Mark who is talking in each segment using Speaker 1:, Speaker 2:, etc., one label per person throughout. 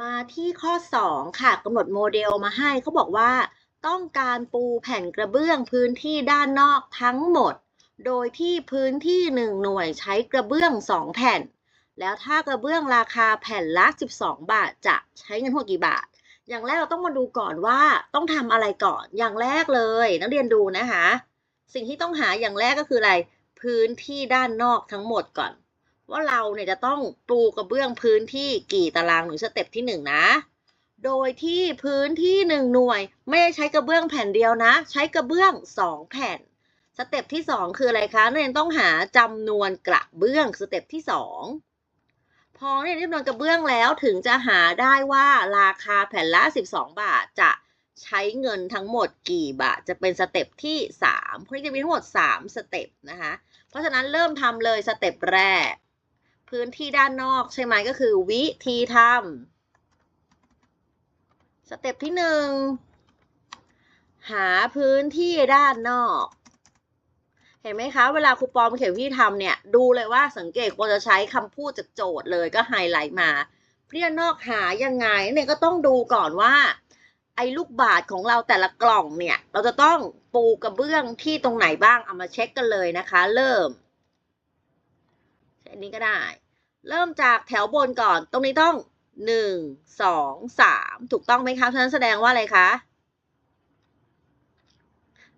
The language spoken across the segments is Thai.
Speaker 1: มาที่ข้อ 2 ค่ะกำหนดโมเดลมาให้เขาบอกว่า ต้องการปูแผ่นกระเบื้องพื้นที่ด้านนอกทั้งหมด โดยที่พื้นที่ 1 หน่วยใช้กระเบื้อง 2 แผ่น แล้วถ้ากระเบื้องราคาแผ่นละ 12 บาทจะใช้เงินทั้งหมดกี่บาท อย่างแรกเราต้องมาดูก่อนว่าต้องทำอะไรก่อนอย่างแรกเลย นักเรียนดูนะคะ สิ่งที่ต้องหาอย่างแรกก็คืออะไร พื้นที่ด้านนอกทั้งหมดก่อน ว่าเราเนี่ยจะต้องปูกระเบื้องพื้นที่กี่ตารางหรือสเต็ปที่หนึ่งนะ โดยที่พื้นที่หนึ่งหน่วย ไม่ได้ใช้กระเบื้องแผ่นเดียวนะ ใช้กระเบื้องสองแผ่น สเต็ปที่สองคืออะไรคะนักเรียนต้องหาจำนวนกระเบื้องสเต็ปที่สองพอเนี่ยจำนวนกระเบื้องแล้วถึงจะหาได้ว่าราคาแผ่นละ 12 บาทจะใช้เงินทั้งหมดกี่บาท จะเป็นสเต็ปที่3เพราะจะมีทั้งหมด 3 สเต็ปนะคะ เพราะฉะนั้นเริ่มทำเลยสเต็ปแรก พื้นที่ด้านนอกใช่ไหมก็คือวิธีทำสเต็ปที่หนึ่งหาพื้นที่ด้านนอก เห็นไหมคะ เวลาครูปอมเขียนวิธีทำเนี่ย ดูเลยว่าสังเกตควรจะใช้คำพูดจากโจทย์เลยก็ไฮไลท์มาพื้นที่ด้านนอกหายังไงเนี่ยก็ต้องดูก่อนว่า ไอ้ลูกบาศก์ของเราแต่ละกล่องเนี่ย เราจะต้องปูกระเบื้องที่ตรงไหนบ้างเอามาเช็คกันเลยนะคะ เริ่มอันนี้ก็ได้ เริ่มจากแถวบนก่อน ตรงนี้ต้องหนึ่งสองสามถูกต้องไหมคะฉะนั้นแสดงว่าอะไรคะ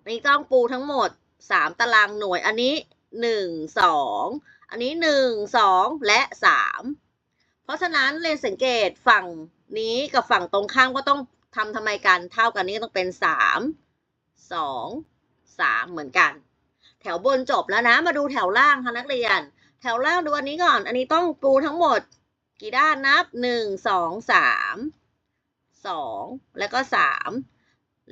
Speaker 1: อันนี้ต้องปูทั้งหมดสามตารางหน่วย อันนี้หนึ่งสองอันนี้หนึ่งสองและสามเพราะฉะนั้นเรียนสังเกตฝั่งนี้กับฝั่งตรงข้ามก็ต้องทำทำไมกัน เท่ากันนี้ต้องเป็นสามสองสามเหมือนกัน แถวบนจบแล้วนะ มาดูแถวล่างค่ะนักเรียน แถวล่างดูอันนี้ก่อน อันนี้ต้องปูทั้งหมด กี่ด้านนับหนึ่งสองสามสองแล้วก็สาม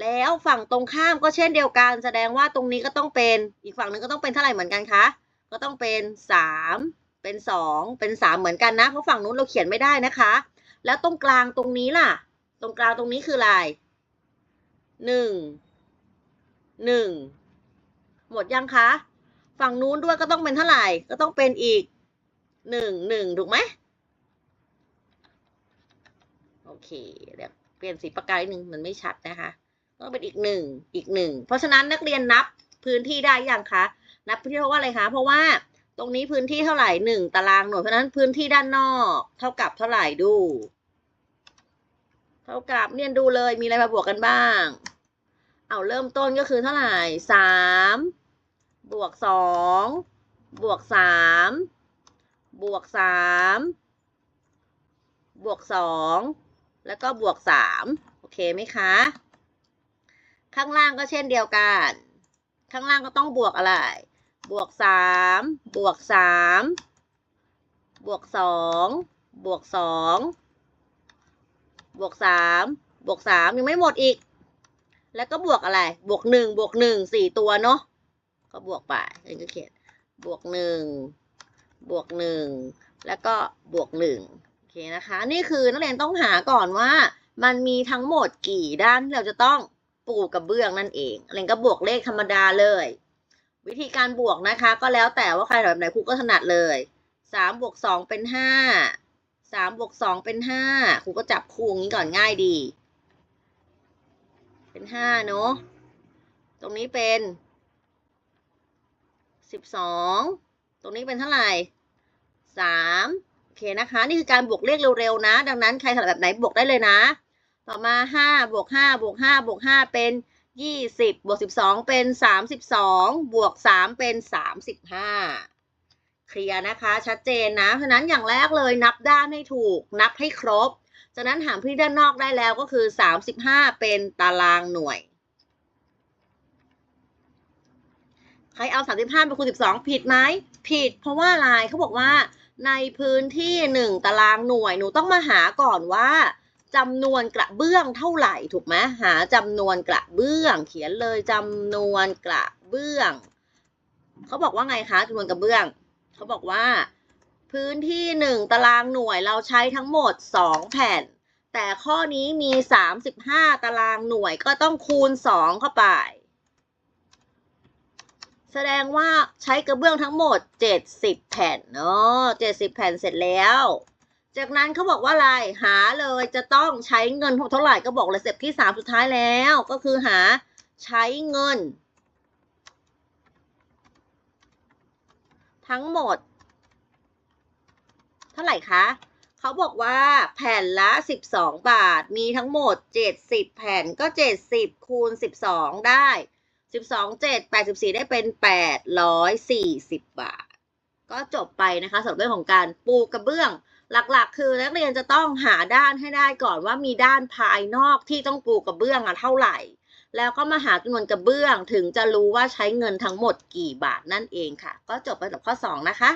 Speaker 1: แล้วฝั่งตรงข้ามก็เช่นเดียวกันแสดงว่าตรงนี้ก็ต้องเป็นอีกฝั่งหนึ่งก็ต้องเป็นเท่าไหร่เหมือนกันคะก็ต้องเป็นสามเป็นสองเป็นสามเหมือนกันนะ เพราะฝั่งนู้นเราเขียนไม่ได้นะคะ แล้วตรงกลางตรงนี้ล่ะ ตรงกลางตรงนี้คืออะไรหนึ่งหนึ่งหมดยังคะ ฝั่งนู้นด้วยก็ต้องเป็นเท่าไหร่ ก็ต้องเป็นอีกหนึ่งหนึ่งถูกไหมโอเคเดี๋ยวเปลี่ยนสีปากกาหนึ่งมันไม่ชัดนะคะต้องเป็นอีกหนึ่งอีกหนึ่งเพราะฉะนั้นนักเรียนนับพื้นที่ได้ยังคะนับพื้นที่เพราะว่าอะไรคะเพราะว่าตรงนี้พื้นที่เท่าไหร่หนึ่งตารางหน่วยเพราะฉะนั้นพื้นที่ด้านนอก เท่ากับเท่าไหร่ดู เท่ากับเรียนดูเลยมีอะไรมาบวกกันบ้าง เอาเริ่มต้นก็คือเท่าไหร่สาม บวกสองบวกสามบวกสามบวกสองแล้วก็บวกสามโอเคไหมคะ ข้างล่างก็เช่นเดียวกัน ข้างล่างก็ต้องบวกอะไร บวกสามบวกสามบวกสองบวกสองบวกสามบวกสามยังไม่หมดอีก แล้วก็บวกอะไร บวกหนึ่งบวกหนึ่งสี่ตัวเนาะ ก็บวกไปเอ็นก็เขียนบวกหนึ่งบวกหนึ่งแล้วก็บวกหนึ่งโอเคนะคะ นี่คือนักเรียนต้องหาก่อนว่ามันมีทั้งหมดกี่ด้านที่เราจะต้องปูกระเบื้องนั่นเองเรียนก็บวกเลขธรรมดาเลย วิธีการบวกนะคะ ก็แล้วแต่ว่าใครถนัดแบบไหนครูก็ถนัดเลยสามบวกสองเป็นห้าสามบวกสองเป็นห้าครูก็จับคู่อย่างนี้ก่อนง่ายดี เป็นห้าเนาะตรงนี้เป็น สิบสองตรงนี้เป็นเท่าไหร่สามโอเคนะคะ นี่คือการบวกเลขเร็วๆนะ ดังนั้นใครถนัดแบบไหนบวกได้เลยนะ ต่อมาห้าบวกห้าบวกห้าบวกห้าเป็นยี่สิบบวกสิบสองเป็นสามสิบสองบวกสามเป็นสามสิบห้าเคลียร์นะคะชัดเจนนะ เพราะนั้นอย่างแรกเลยนับด้านให้ถูก นับให้ครบ จากนั้นหาพื้นที่ด้านนอกได้แล้วก็คือสามสิบห้าเป็นตารางหน่วย ใครเอา 35เป็นคูณ12 ผิดไหมผิด เพราะว่าอะไรเขาบอกว่าในพื้นที่ 1 ตารางหน่วยหนูต้องมาหาก่อนว่าจำนวนกระเบื้องเท่าไหร่ถูกไหมหาจำนวนกระเบื้อง เขียนเลยจำนวนกระเบื้องเขาบอกว่าไงคะจำนวนกระเบื้องเขาบอกว่า พื้นที่1ตารางหน่วยเราใช้ทั้งหมด2แผ่น แต่ข้อนี้มี35ตารางหน่วยก็ต้องคูณ2เข้าไป แสดงว่าใช้กระเบื้องทั้งหมด 70 แผ่นเนาะ70 แผ่นเสร็จแล้ว จากนั้นเขาบอกว่าอะไร หาเลยจะต้องใช้เงินเท่าไหร่ก็บอกเลยเสเต็ปที่สามสุดท้ายแล้ว ก็คือหาใช้เงิน ทั้งหมด เท่าไหร่คะเขาบอกว่าแผ่นละ 12 บาท มีทั้งหมด 70 แผ่นก็ 70คูณ12 ได้ สิบสองเจ็ดแปดสิบสี่ได้เป็นแปดร้อยสี่สิบาท ก็จบไปนะคะสำหรับเรื่องของการปูกระเบื้อง หลักๆ คือนักเรียนจะต้องหาด้านให้ได้ก่อนว่ามีด้านภายนอกที่ต้องปูกระเบื้องอะเท่าไหร่ แล้วก็มาหาจำนวนกระเบื้องถึงจะรู้ว่าใช้เงินทั้งหมดกี่บาทนั่นเองค่ะ ก็จบไปกับข้อ 2 นะคะ